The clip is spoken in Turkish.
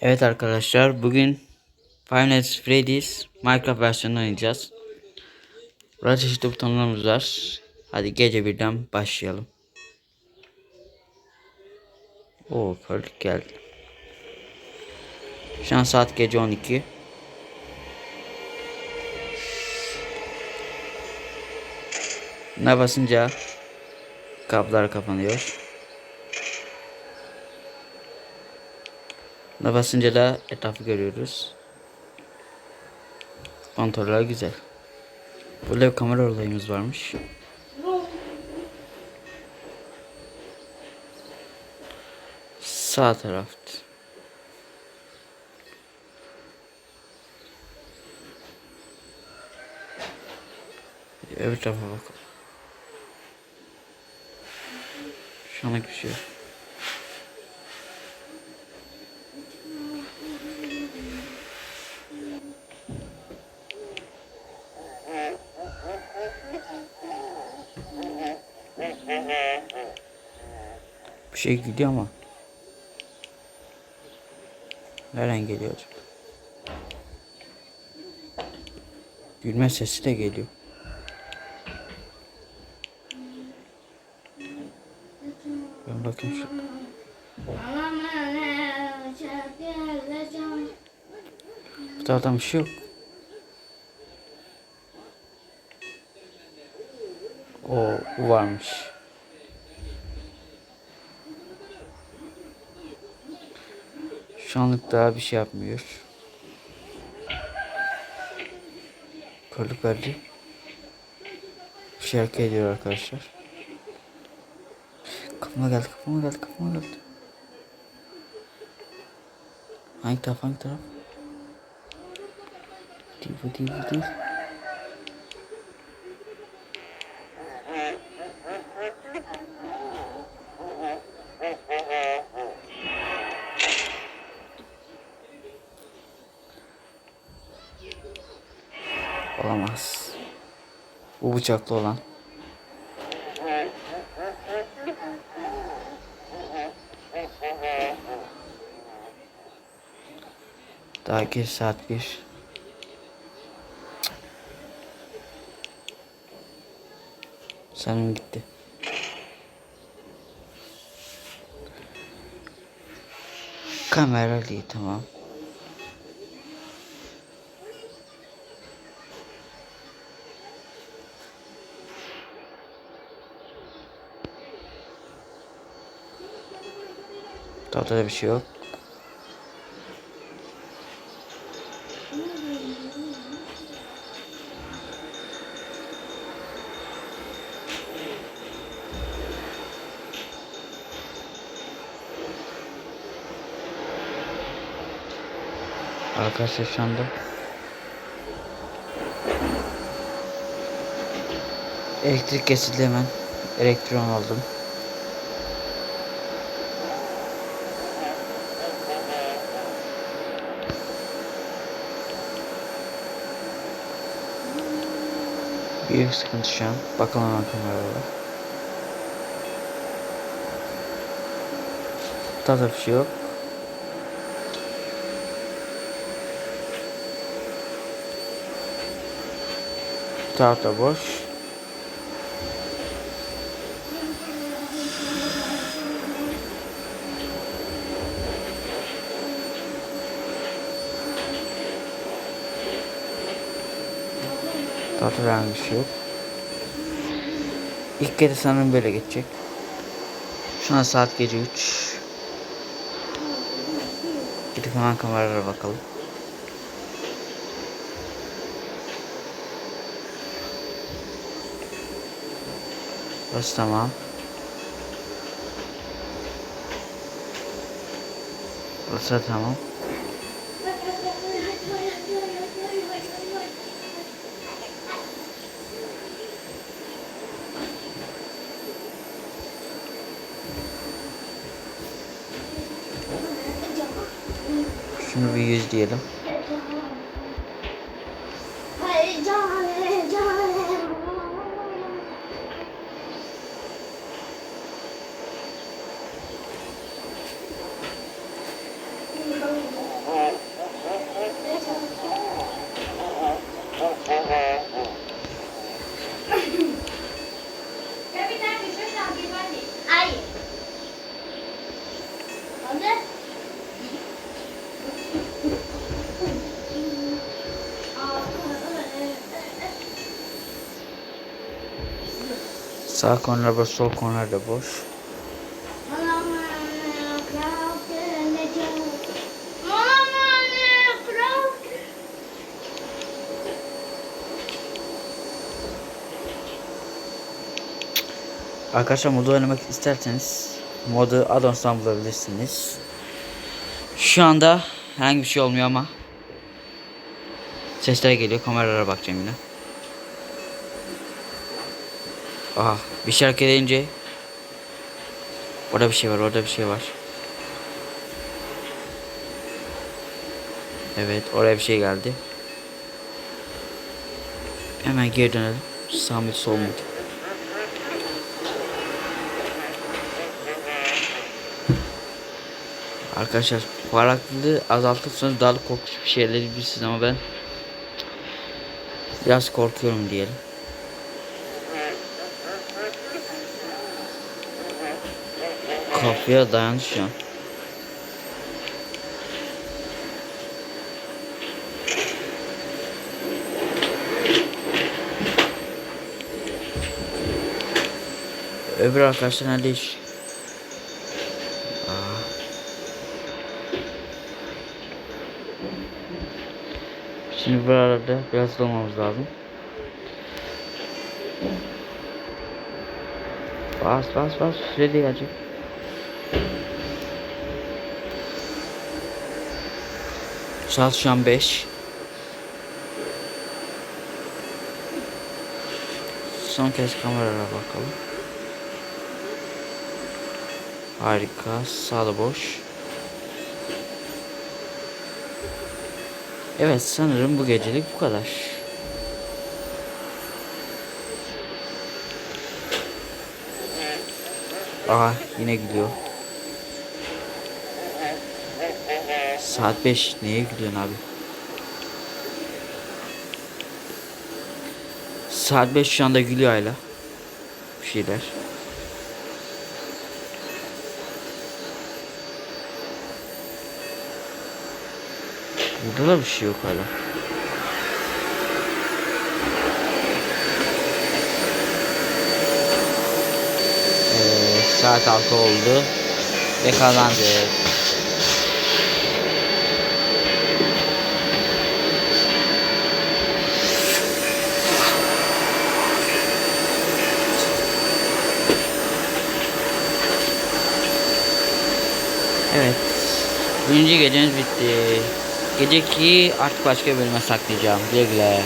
Evet arkadaşlar bugün Five Nights Freddy's Minecraft versiyonunu oynayacağız. Burada çeşitli butonlarımız var. Hadi gece birden başlayalım. Oo körlük geldi. Şu an saat gece 12. Ne basınca kapılar kapanıyor. Buna basınca da etrafı görüyoruz. Kontroller güzel. Burada bir kamera olayımız varmış. Sağ tarafta. Öbür tarafa bakalım. Şu anlık bir şey. Şey gidiyor ama. Nereden geliyor acaba? Gülme sesi de geliyor. Ben bakayım şu. Bu taraftan bir şey yok. O varmış. Şu anlık daha bir şey yapmıyor. Körlük verdi. Bir şey hareket ediyor arkadaşlar. Kafama geldi, kafama geldi, kafama geldi. Hangi taraf, hangi taraf? Değil bu, değil bu, değil. Olamaz. Bu bıçaklı olan. Daha geç saat bir. Sanırım gitti. Kamera değil tamam. Tahtada bir şey yok. Arkadaşlar şu anda elektrik kesildi hemen elektron aldım. Büyük sıkıntı şu an. Bakalım kameralara. Tadı bir şey yok. Tahta boş. Herhangi bir şey yok. İlk kere sanırım böyle geçecek. Şu an saat gece 3. Gidip hemen kameralara bakalım. Burası tamam. Burası tamam. Şunu bir 100 diyelim. Kapitän, wir schüchtern, geht weiter. Ei. Und das? Sağ korner boş, sol korner de boş. Arkadaşlar modu oynamak isterseniz modu addons'tan bulabilirsiniz. Şu anda herhangi bir şey olmuyor ama sesler geliyor. Kameralara bakacağım yine. Aha bir şey hareket edince Orada bir şey var orada bir şey var. Evet oraya bir şey geldi. Hemen geri dönelim. Sağ mıydı sol muydu? Arkadaşlar parlaklığı azaltırsanız daha da korkunç bir şeyler bilirsiniz ama ben biraz korkuyorum diyelim. Kapıya dayandı şu an. Öbür arkadaşlar nerede iş? Şimdi bu arada biraz hızlı olmamız lazım. Bas bas bas Freddy gelecek. Saat şu an 5. Son kez kameraya bakalım. Harika. Sağda boş. Evet sanırım bu gecelik bu kadar. Aha yine gidiyor. Saat 5 neye gidiyorsun abi? Saat 5 şu anda gülüyor hala. Bir şeyler. Burada da bir şey yok hala. Ee, saat 6 oldu. Ve kazandık. Birinci gecemiz bitti. Geceki artık başka bir bölüme saklayacağım. Güle güle.